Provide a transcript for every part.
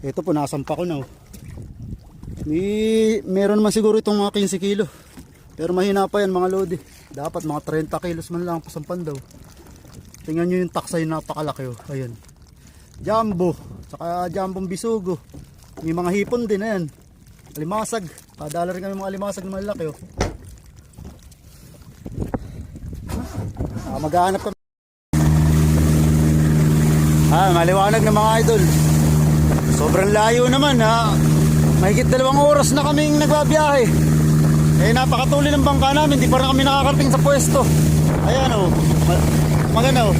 Ito po, nasampa ko na. Oh. May, meron naman siguro itong mga 15 kilo. Pero mahina pa yan mga lodi. Dapat mga 30 kilos man lang ang pasampan daw. Tingnan nyo yung taksay napakalaki. Oh. Ayan. Jumbo. Saka jambong bisugo. May mga hipon din. Ayan. Alimasag. Padala rin kami mga alimasag na malaki. Oh. Ah, maghahanap kami. Ah, maliwanag na mga idol. Sobrang layo naman ha. Mahigit dalawang oras na kaming nagbabiyahe. Eh napakatuloy ng bangka namin, di pa rin kami nakakarating sa pwesto. Ayan oh. Ma- maganda oh.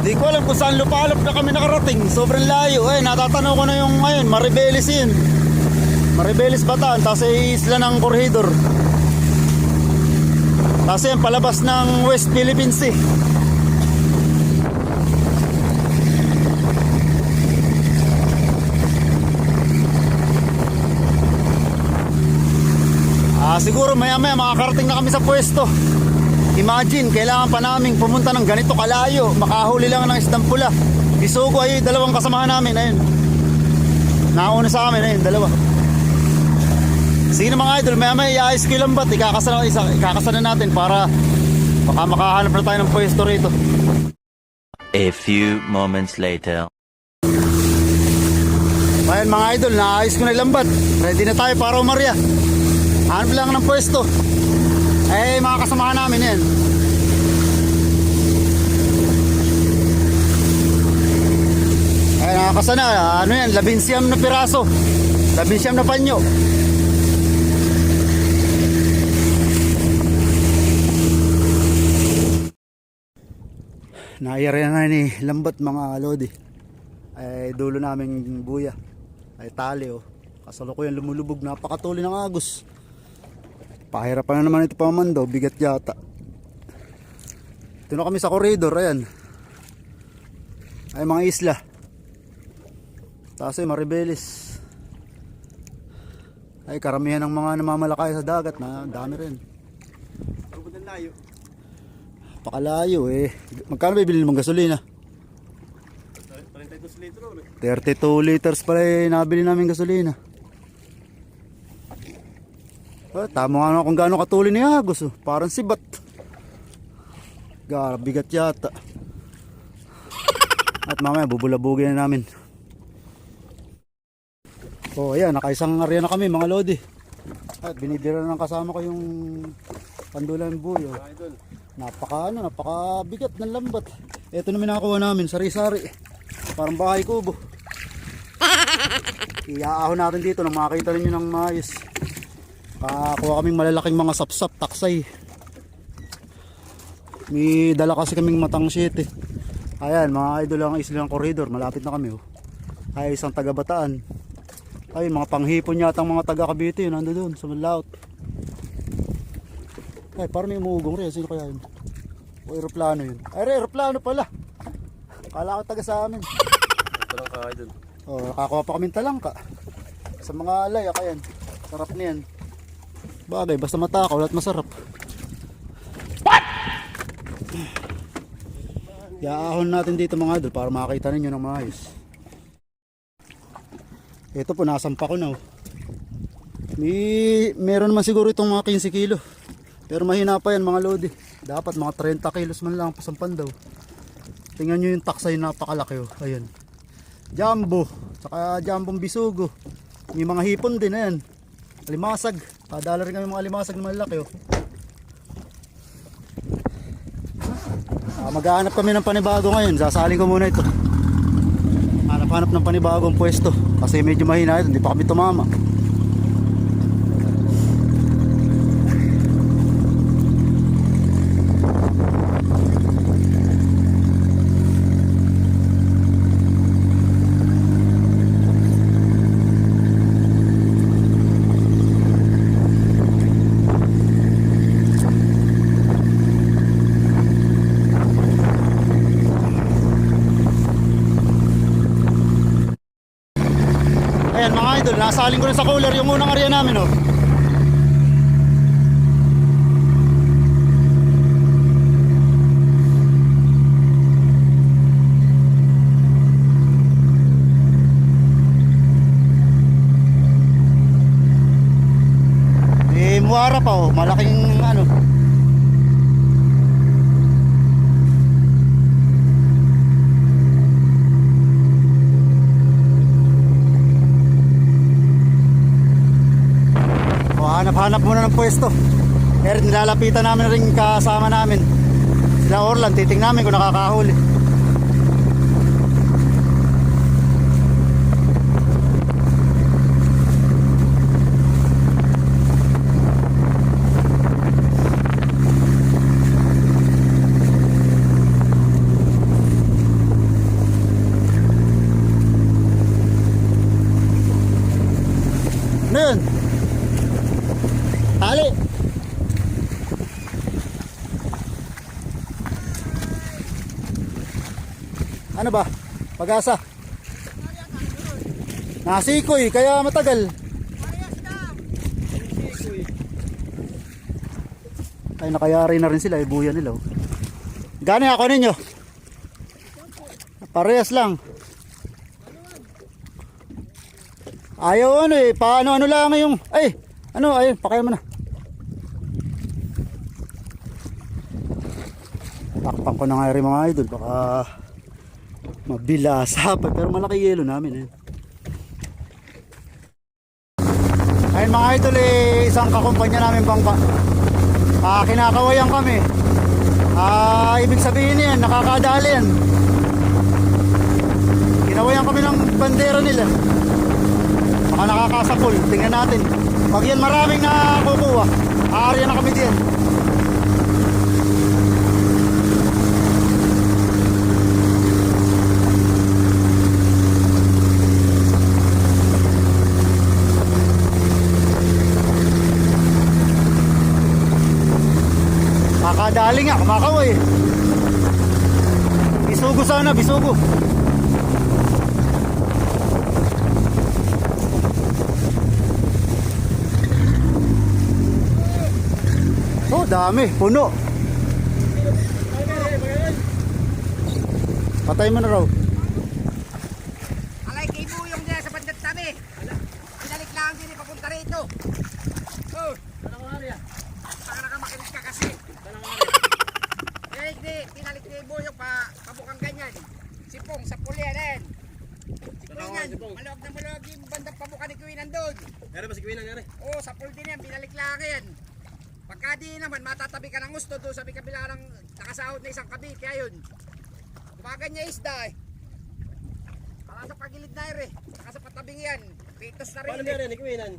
Hindi ko alam kung saan lupalop na kami nakarating. Sobrang layo. Eh, natatanaw ko na yung ayun, Maribeles yun. Maribeles Bataan, tapos ay isla ng Corridor. Tapos yan, palabas ng West Philippine Sea. Ah, siguro maya maya makakarating na kami sa pwesto. Imagine, kailangan pa namin pumunta ng ganito kalayo. Makahuli lang ng isdang pula. Bisugo ay dalawang kasamahan namin. Ayun. Nauna sa amin. Ayun, dalawa. Sige na mga idol, maya maya iayos ko yung lambat. Ikakasana, isa, ikakasana natin para baka makahanap na tayo ng pwesto rito. A few moments later. Ayan mga idol, naayos ko na yung lambat. Ready na tayo para umarya. Hanap lang ng pwesto. Eh, mga kasamahan namin yan. Ay, nakakasana. Ano yan? Labinsyam na piraso. Labinsyam na panyo. Naiyari na ni lambat mga lodi. Ay dulo namin buya. Ay tali oh. Kasalukuyan lumulubog. Napakatuloy ng agos. Pahirapan na naman ito paman daw. Bigat yata. Ito na kami sa koridor. Ayan. Ay mga isla. Taas ay maribelis. Ay karamihan ng mga namamalakay sa dagat na dami rin. layo. Pakalayo eh. Magkano ba bilhin mong gasolina? 32 litro. 32 liters pala eh, nabili namin gasolina. Oh, tama nga naman kung gaano katuloy ni Agos. Oh. Parang sibat. Gara, bigat yata. At mamaya bubulabugin na namin. Oh, ayan, nakaisang area na kami mga lodi. At binibira na ng kasama ko yung pandulan buyo. Idol. Napaka ano, napaka bigat ng lambat. Ito naman nakakuha namin, sari-sari. Parang bahay kubo. Iaahon natin dito nang makita ninyo ng maayos. Kakuha kaming malalaking mga sapsap, taksay. May dala kasi kaming matang shit eh. Ayan, mga idol ang isla ng koridor. Malapit na kami oh. Ay, isang taga Bataan. Ay, mga panghipon yata ang mga taga Cavite yun. Nando doon, sa Malaut. Ay, parang may umuugong rin. Sino kaya yun? O aeroplano yun. Ay, aeroplano pala. Kala ko taga sa amin. Ito lang ka, idol. O, nakakuha pa kaming talangka. Sa mga alay, yan. Sarap niyan. Bagay, basta matakaw at masarap. What? Yaahon natin dito mga idol para makakita ninyo ng maayos. Ito po, nasampa ko na. Oh. May, meron naman siguro itong mga 15 kilo. Pero mahina pa yan mga lodi. Dapat mga 30 kilos man lang ang pasampan daw. Tingnan nyo yung taksay napakalaki. Oh. Ayan. Jumbo. Saka jambong bisugo. May mga hipon din. Ayan. Alimasag. Padala rin kami mga alimasag na malaki. Oh. Ah, maghahanap kami ng panibago ngayon. Sasaling ko muna ito. Hanap-hanap ng panibagong pwesto. Kasi medyo mahina ito. Hindi pa kami tumama. nasaling ko na sa cooler yung unang area namin oh. Eh, Muara pa oh, malaking hanap-hanap muna ng pwesto. Eh, nilalapitan namin rin kasama namin. Sila Orlan, titing namin kung nakakahuli. Ano yun? Tali. Ano ba? Pag-asa. Nasikoy, kaya matagal. Ay, nakayari na rin sila, ibuya nila. Oh. Gani ako ninyo? Parehas lang. Ayaw ano eh, paano ano lang yung, ay, ano, ayun, pakaya mo na. Takpan ko na nga rin mga idol, baka mabilasa pa, pero malaki yelo namin eh. Ayun mga idol eh, isang kakumpanya namin bangka. Ah, kinakawayan kami. Ah, ibig sabihin yan, nakakadali yan. Kinawayan kami ng bandera nila. Baka nakakasapol. Tingnan natin. Pag yan maraming nakukuha, aarya na kami din. Kakadali nga, kumakaway. Bisugo sana, bisugo. Oh, dami. Puno. Patay mo na raw. Alay kay Buyong diyan sa bandat kami. Pinalik lang din papunta rito. Oh, anong ano yan? Baka nakamakinig ka kasi. Anong ano? Eh, di, pinalik ni Buyong pa pabukang ganyan. Sipong sa pulya din. Sipong yan, maluwag na maluwag yung bandang pabuka ni Kuwinan doon. Gari ba si Kuya nangyari? Oo, sa pool din yan, pinalik lang yan. Pagka di naman, matatabi ka ng gusto doon sa may kabila ng nakasahod na isang kabi, kaya yun. Tumagan niya isda eh. Para sa pagilid na eh. Saka sa patabing yan. Pitos na rin. Paano eh. nangyari ni Kuya nan?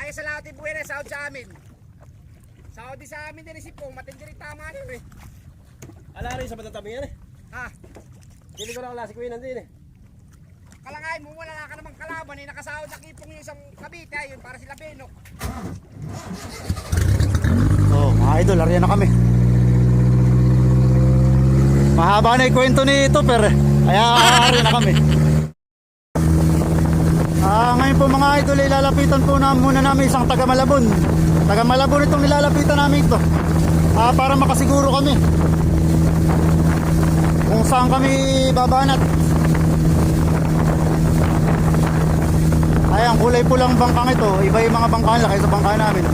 Ay sa lahat yung buhay na sahod sa amin. Sahod din sa amin din si Pong, matindi rin tama rin eh. Ala rin sa batatabi yan eh. Ha, Hindi ko na ala si Kuya nan din eh. kalangayin mo wala ka namang kalaban eh. Nakasahod na kipong yung isang kabite ayun para sila Benok. Oh, mga idol, ariyan na kami. Mahaba na yung kwento ni Tupper. eh. Kaya ariyan na kami. Ah, ngayon po mga idol, ilalapitan po na muna namin isang taga Malabon. Taga Malabon itong nilalapitan namin ito. Ah, para makasiguro kami. Kung saan kami babanat. Ay, ang kulay pulang bangkang ito, iba yung mga bangkaan kaysa bangka namin.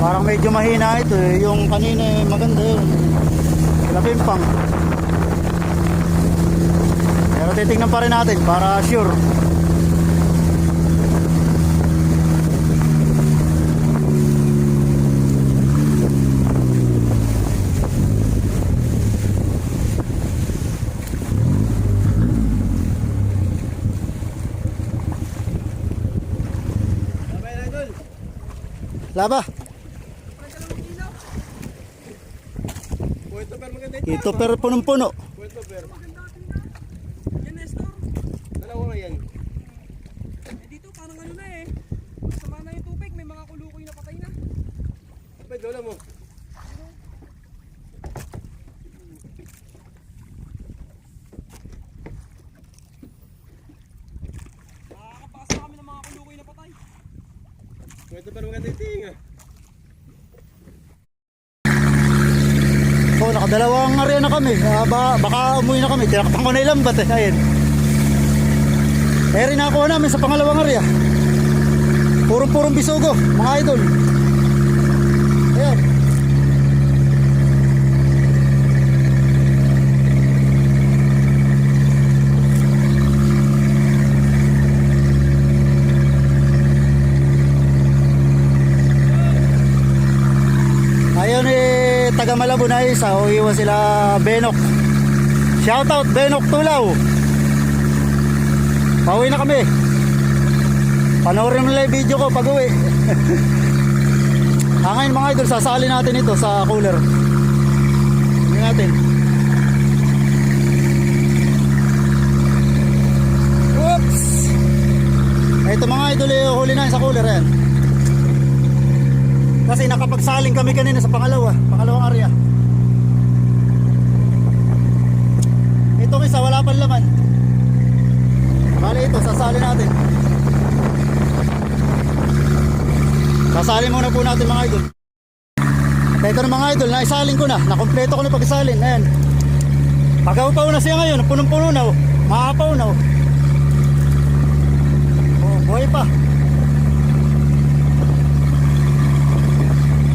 Parang medyo mahina ito eh. Yung kanina eh, maganda yun. Lapimpang. Pero titingnan pa rin natin para sure. Laba, Puwento pero maganda ito. pero punong-puno. Puwento pero. Yan Nestor. Dalawa nga yan. Eh dito parang ano na eh. Sama na yung tubig, may mga kulukoy na patay na. Sabay dola mo. Nakakapasa kami ng mga kulukoy na patay. Puwento pero maganda ito eh. Nakadalawang area na kami. Ah, ba, baka umuwi na kami. Tinakpan ko na ilang bat eh. Ayun. Eh, rin nakuha namin sa pangalawang area. Purong-purong bisugo, mga idol. Ayan. Ayun eh, taga Malabon na isa, o iwan sila Benok. Shoutout Benok Tulaw. Pauwi na kami. Panoorin mo lang video ko pag uwi. ah, ngayon mga idol, sasali natin ito sa cooler. Tingnan natin. Oops! Ito mga idol, eh, huli na sa cooler. Ayan. Kasi nakapagsaling kami kanina sa pangalawa, pangalawang area. Itong isa, wala pang laman. Bali ito, sasali natin. Sasali muna po natin mga idol. Ito na mga idol, naisalin ko na. Nakompleto ko na pag-isalin. Ayan. Pagaw-paw na siya ngayon. Punong-puno na. Oh. Maapaw na. Oh. Oh, buhay pa.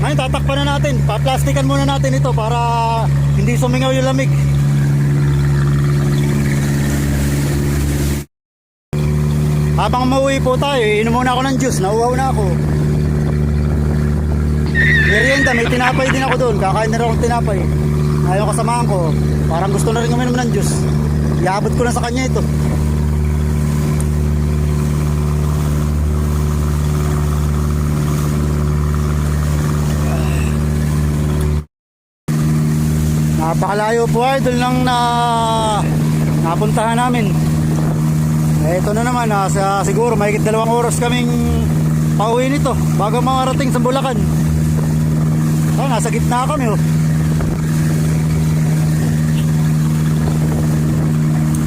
Ngayon, tatakpan na natin. Pa-plastikan muna natin ito para hindi sumingaw yung lamig. Habang mauwi po tayo, inom muna ako ng juice. Nauwaw na ako. Merienda, may tinapay din ako doon. Kakain na rin akong tinapay. Ayaw kasamahan ko. Parang gusto na rin uminom ng juice. Iabot ko na sa kanya ito. Napakalayo po idol lang na napuntahan namin. Eh, ito na naman, nasa, siguro mahigit dalawang oras kaming pauwi nito bago makarating sa Bulacan. Ah, nasa gitna kami oh.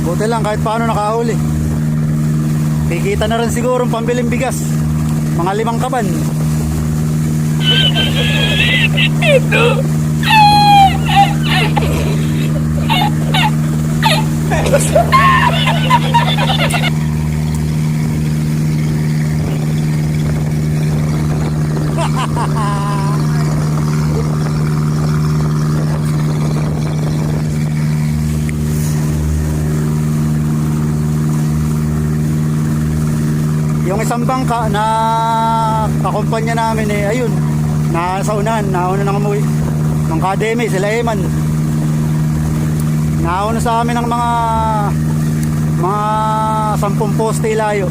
Buti lang kahit paano nakahuli. Kikita na rin siguro ang pambiling bigas. Mga limang kaban. Yung isang bangka na kakumpanya namin eh, ayun, nasa unahan, nauna nang umuwi. Ng Kademe, sila Eman. Nauna sa amin ng mga mga sampung poste layo.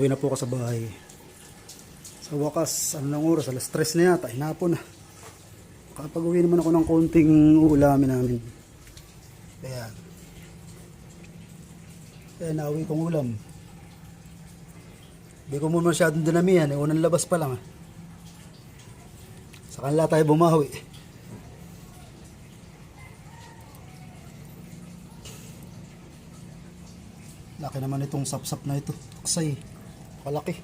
Nakauwi na po ako sa bahay. Sa wakas, ano nang oras, alas stress na yata, hinapon na. Kapag uwi naman ako ng konting ulamin namin. Ayan. Ayan, nauwi kong ulam. Hindi ko mo masyadong dinamihan, eh, unang labas pa lang. ah. Sa kanila tayo bumawi. Laki naman itong sapsap na ito. Aksay. Kalaki.